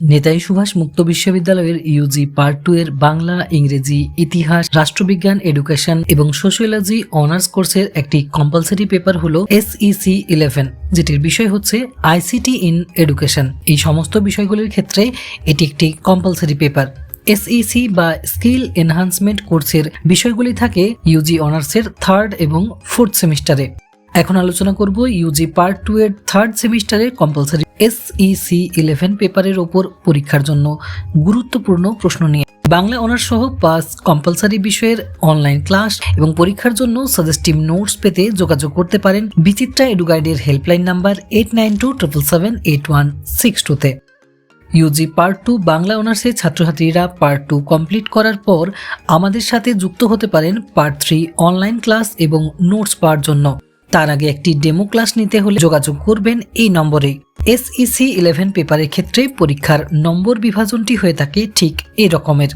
নেতাজি সুভাষ মুক্ত বিশ্ববিদ্যালয়ের Yuji part two এর বাংলা, ইংরেজি, ইতিহাস, রাষ্ট্রবিজ্ঞান এডুকেশন এবং সোশিয়োলজি অনার্স কোর্সের একটি কম্পালসারি পেপার হলো এসইসি ইলেভেন যেটির বিষয় হচ্ছে আইসিটি ইন এডুকেশন এই সমস্ত বিষয়গুলির ক্ষেত্রে এটি একটি কম্পালসারি পেপার এসইসি বা স্কিল এনহান্সমেন্ট কোর্সের বিষয়গুলি থাকে ইউজি অনার্সের থার্ড এবং ফোর্থ সেমিস্টারে এখন আলোচনা করব ইউজি পার্ট টু এর থার্ড সেমিস্টারের কম্পালসারি এসইসি ইলেভেন পেপারের ওপর পরীক্ষার জন্য গুরুত্বপূর্ণ প্রশ্ন নিয়ে। বাংলা অনার্স সহ পাস কম্পালসারি বিষয়ের অনলাইন ক্লাস এবং পরীক্ষার জন্য সাজেস্টিভ নোটস পেতে যোগাযোগ করতে পারেন Bichitra এডুগাইডের helpline number eight nine two triple seven eight one six টুতে ইউজি পার্ট টু বাংলা অনার্সের ছাত্রছাত্রীরা পার্ট টু কমপ্লিট করার পর আমাদের সাথে যুক্ত হতে পারেন পার্ট থ্রি অনলাইন ক্লাস এবং নোটস পাওয়ার জন্য। তার আগে একটি ডেমো ক্লাস নিতে হলে যোগাযোগ করবেন এই নম্বরে। এসইসি ইলেভেন পেপারের ক্ষেত্রে পরীক্ষার নম্বর বিভাজনটি হয়ে থাকে ঠিক এই রকমের।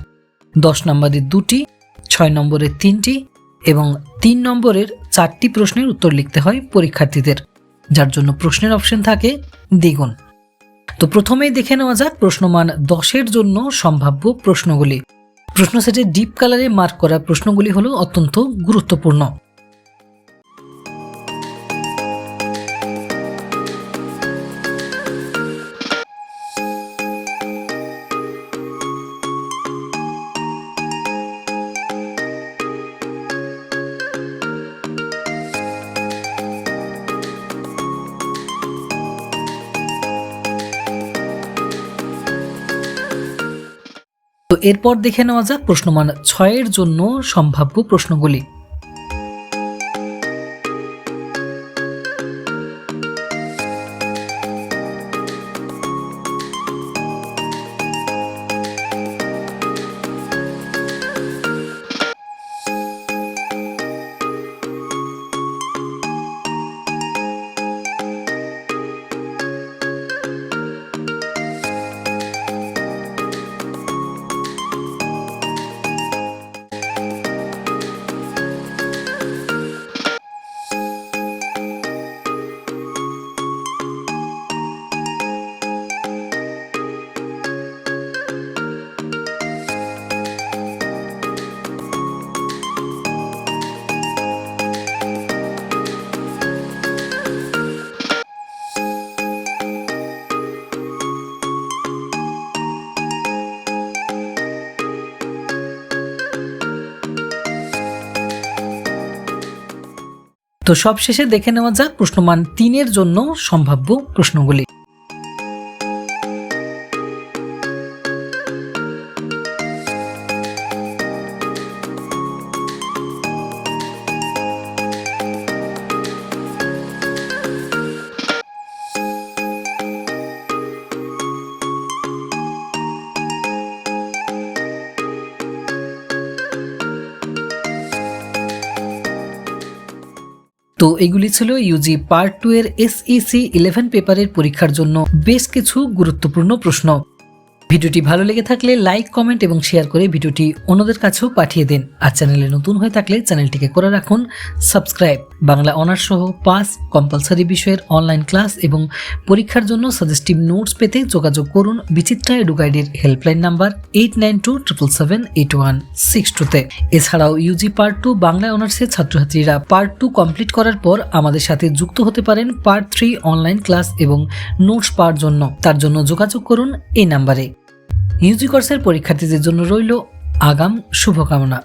দশ নম্বরের দুটি, ছয় নম্বরের তিনটি এবং তিন নম্বরের চারটি প্রশ্নের উত্তর লিখতে হয় পরীক্ষার্থীদের। যার জন্য প্রশ্নের অপশন থাকে দ্বিগুণ। তো প্রথমেই দেখে নেওয়া যাক প্রশ্নমান দশের জন্য সম্ভাব্য প্রশ্নগুলি। প্রশ্ন সেটে ডিপ কালারে মার্ক করা প্রশ্নগুলি হলো অত্যন্ত গুরুত্বপূর্ণ। তো এরপর দেখে নেওয়া যাক প্রশ্নমান ছয়ের জন্য সম্ভাব্য প্রশ্নগুলি। তো সবশেষে দেখে নেওয়া যাক প্রশ্নমান তিনের জন্য সম্ভাব্য প্রশ্নগুলি। তো এগুলি ছিল ইউজি পার্ট টু এর এসইসি ইলেভেন পেপারের পরীক্ষার জন্য বেশ কিছু গুরুত্বপূর্ণ প্রশ্ন। ভিডিওটি ভালো লেগে থাকলে লাইক, কমেন্ট এবং শেয়ার করে ভিডিওটি অন্যদের কাছেও পাঠিয়ে দিন। আর চ্যানেলে নতুন হয়ে থাকলে চ্যানেলটিকে করে রাখুন। সাবস্ক্রাইব। বাংলা অনার্স সহ পাস, কম্পালসারি বিষয়ের অনলাইন ক্লাস এবং পরীক্ষার জন্য সাজেস্টিভ নোটস পেতে যোগাযোগ করুন Bichitra এডুগাইডের helpline number eight nine two triple seven eight one six টুতে। এছাড়াও ইউজি পার্ট টু বাংলা অনার্সের ছাত্রছাত্রীরা পার্ট টু কমপ্লিট করার পর আমাদের সাথে যুক্ত হতে পারেন পার্ট থ্রি অনলাইন ক্লাস এবং নোটস পাওয়ার জন্য। তার জন্য যোগাযোগ করুন এই নাম্বারে। ইউজি কোর্সের পরীক্ষার্থীদের জন্য রইল আগাম শুভকামনা।